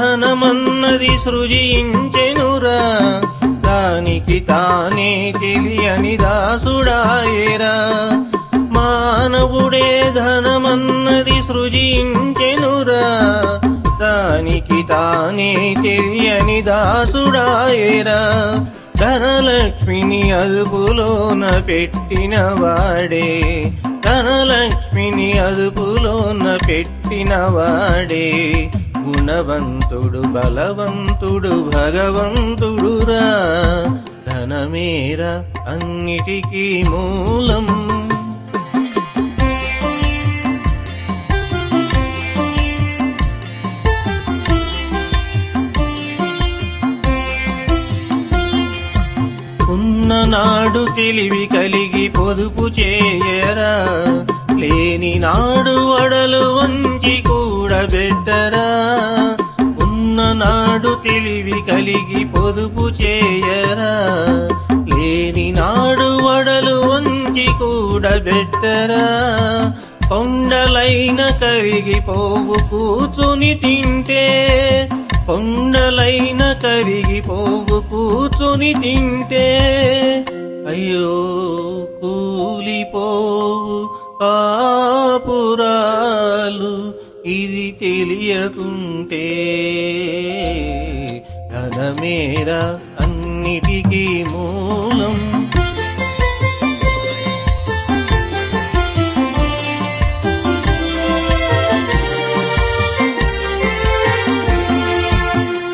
మానవుడే ధనమన్నది సృజించెనురా. దానికి తానే తెలియని దాసుడాయేరా మానవుడే ధనమన్నది సృజించెనురా. దానికి తానే తెలియని దాసుడాయేరా ధనలక్ష్మిని అదుపులోన పెట్టిన వాడే. ధనలక్ష్మిని అదుపులోన పెట్టిన వాడే. గుణవంతుడు బలవంతుడు భగవంతుడురా. ధనమేర అన్నిటికీ మూలం. ఉన్ననాడు తెలివి కలిగి పొదుపు చేయరా. లేని నాడు వడలు వంచి కూడబెట్టరా ఉన్ననాడు తెలివి కలిగి పొదుపు చేయరా. లేని నాడు వడలు వంచి కూడబెట్టరా కొండలైన కరిగిపోవు కూచుని తింటే. కొండలైన కరిగిపోవు కూచుని తింటే. అయ్యో కాపురాలు ఇది తెలియకుంటే ధనమేరా అన్నిటికీ మూలం.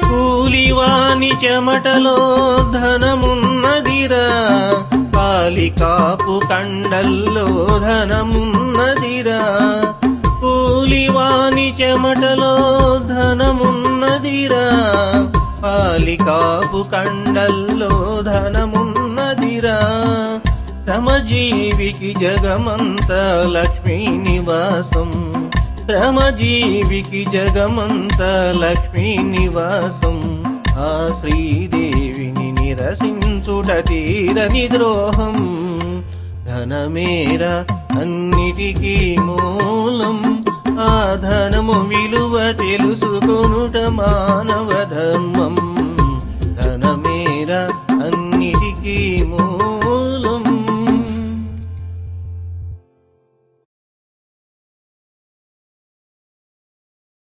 కూలివాని చెమటలో ధనమున్నదిరా. కాలికాపు కండల్లో ధనమున్నదిరా. కూలివాణి చెమటలో ధనమున్నదిరా. పాలికాపు కండల్లో ధనమున్నదిరా. శ్రమజీవికి జగమంత లక్ష్మీ నివాసం. శ్రమజీవికి జగమంత లక్ష్మీ నివాసం. ఆ శ్రీదేవి తీరని ద్రోహం ధనమేర అన్నిటికీ మూలం. ఆ ధనము విలువ తెలుసుకొనుట మానవ ధర్మం